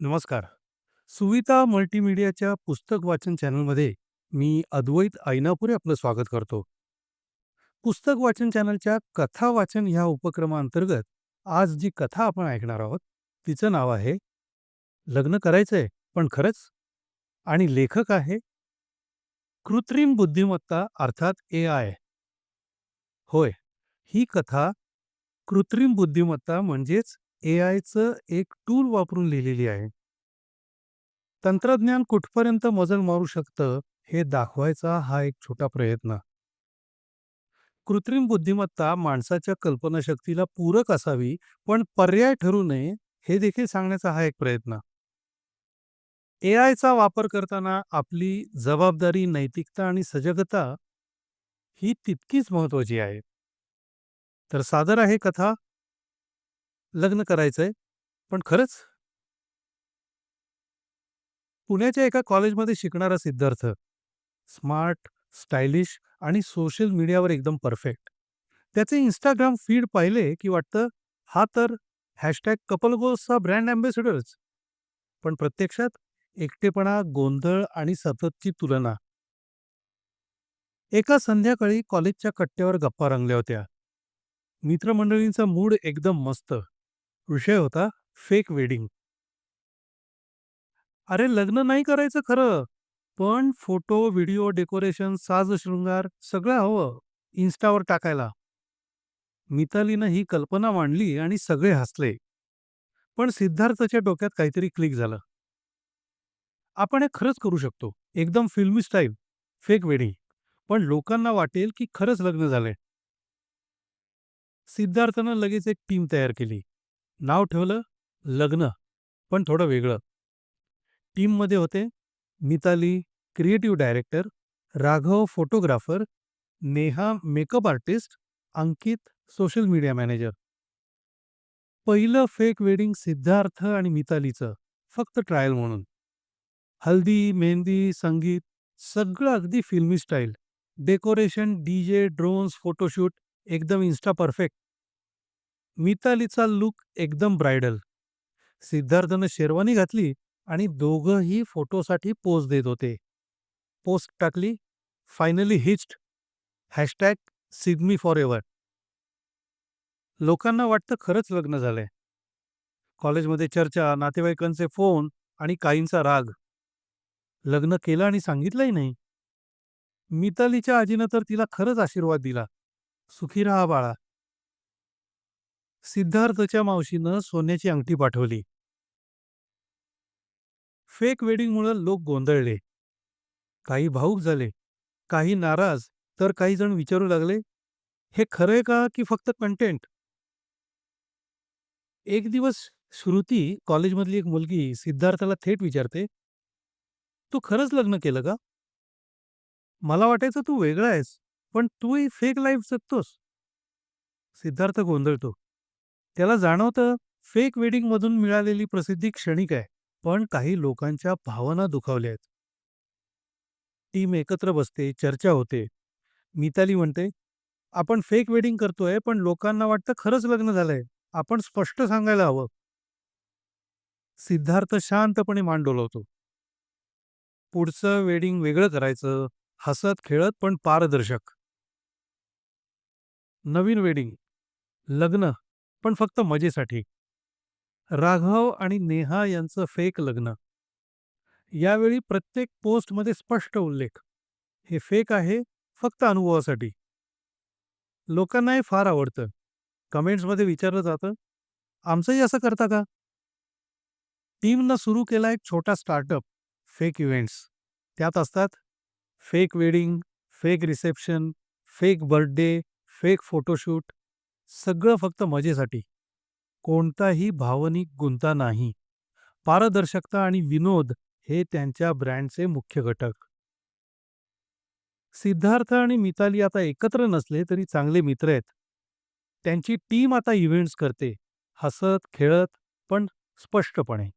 नमस्कार. सुविता मल्टीमीडियाच्या पुस्तक वाचन चॅनलमध्ये मी अद्वैत ऐनापुरे आपलं स्वागत करतो. पुस्तक वाचन चॅनलच्या कथा वाचन ह्या उपक्रमाअंतर्गत आज जी कथा आपण ऐकणार आहोत, तिचं नाव आहे लग्न करायचंय पण खरंच? आणि लेखक आहे कृत्रिम बुद्धिमत्ता अर्थात ए आय होय, ही कथा कृत्रिम बुद्धिमत्ता म्हणजेच एआयचं एक टूल वापरून लिहिलेली आहे. तंत्रज्ञान कुठपर्यंत मजल मारू शकतं हे दाखवायचा हा एक छोटा प्रयत्न. कृत्रिम बुद्धिमत्ता माणसाच्या कल्पनाशक्तीला पूरक असावी, पण पर्याय ठरू नये हे देखील सांगण्याचा हा एक प्रयत्न. एआयचा वापर करताना आपली जबाबदारी, नैतिकता आणि सजगता ही तितकीच महत्वाची आहे. तर सादर आहे कथा लग्न करायचंय पण खरंच? पुण्याच्या एका कॉलेजमध्ये शिकणारा सिद्धार्थ स्मार्ट, स्टायलिश आणि सोशल मीडियावर एकदम परफेक्ट. त्याचे इंस्टाग्राम फीड पाहिले की वाटतं हा तर हॅशटॅग कपल गोल्सचा ब्रँड अँबॅसेडरच. पण प्रत्यक्षात एकटेपणा, गोंधळ आणि सततची तुलना. एका संध्याकाळी कॉलेजच्या कट्ट्यावर गप्पा रंगल्या होत्या. मित्रमंडळींचा मूड एकदम मस्त. विषय होता फेक वेडिंग. अरे लग्न नाही करायचं खरं, पण फोटो, व्हिडिओ, डेकोरेशन, साजशृंगार सगळं हवं इन्स्टावर टाकायला. मितालीनं ही कल्पना मांडली आणि सगळे हसले. पण सिद्धार्थच्या डोक्यात काहीतरी क्लिक झालं. आपण हे खरंच करू शकतो. एकदम फिल्मी स्टाईल, फेक वेडिंग. पण लोकांना वाटेल की खरंच लग्न झालंय. सिद्धार्थनं लगेच एक टीम तयार केली. नाव ठेवलं लग्न, पण थोडं वेगळं. टीममध्ये होते Mitali creative director, Raghav photographer, Neha makeup artist, Ankit social media manager. पहिलं फेक वेडिंग सिद्धार्थ आणि मितालीचं फक्त ट्रायल म्हणून. हल्दी, मेहंदी, संगीत सगळं अगदी filmy style. Decoration, D J drones, photoshoot एकदम इन्स्टा परफेक्ट. मितालीचा लुक एकदम ब्रायडल. सिद्धार्थनं शेरवानी घातली आणि दोघंही फोटोसाठी पोज देत होते. पोस्ट टाकली, finally hitched, hashtag Sidmi forever. लोकांना वाटतं खरंच लग्न झालंय. कॉलेजमध्ये चर्चा, नातेवाईकांचे फोन आणि काहींचा राग. लग्न केलं आणि सांगितलंही नाही. मितालीच्या आजीनं तर तिला खरंच आशीर्वाद दिला. सुखी राहा बाळा. सिद्धार्थच्या मावशीनं सोन्याची अंगठी पाठवली. फेक वेडिंगमुळं लोक गोंधळले. काही भाऊक झाले, काही नाराज, तर काही जण विचारू लागले, हे खरंय का की फक्त कंटेंट? एक दिवस श्रुती कॉलेजमधली एक मुलगी सिद्धार्थाला थेट विचारते, तू खरंच लग्न केलं का? मला वाटायचं तू वेगळा आहेस, पण तूही फेक लाईफ जगतोस. सिद्धार्थ गोंधळतो. त्याला जाणवतं फेक वेडिंगमधून मिळालेली प्रसिद्धी क्षणिक आहे, पण काही लोकांच्या भावना दुखावल्या आहेत. टीम एकत्र बसते, चर्चा होते. मिताली म्हणते, आपण फेक वेडिंग करतोय, पण लोकांना वाटतं खरंच लग्न झालंय. आपण स्पष्ट सांगायला हवं. सिद्धार्थ शांतपणे मांडोलवतो पुढचं वेडिंग वेगळं करायचं, हसत खेळत पण पारदर्शक. नवीन वेडिंग, लग्न, पण फक्त मजेसाठी. राघव आणि नेहा यांचं फेक लग्न. यावेळी प्रत्येक पोस्टमध्ये स्पष्ट उल्लेख, हे फेक आहे, फक्त अनुभवासाठी. लोकांना हे फार आवडतं. कमेंट्समध्ये विचारलं जातं, आमचंही असं करता का? टीमनं सुरू केला एक छोटा स्टार्टअप, फेक इव्हेंट्स. त्यात असतात fake wedding, fake reception, fake birthday, fake photoshoot. सगळं फक्त मजेसाठी. कोणताही भावनिक गुंता नाही. पारदर्शकता आणि विनोद हे त्यांच्या ब्रँडचे मुख्य घटक. सिद्धार्थ आणि मिताली आता एकत्र नसले तरी चांगले मित्र आहेत. त्यांची टीम आता इव्हेंट्स करते, हसत खेळत पण स्पष्टपणे.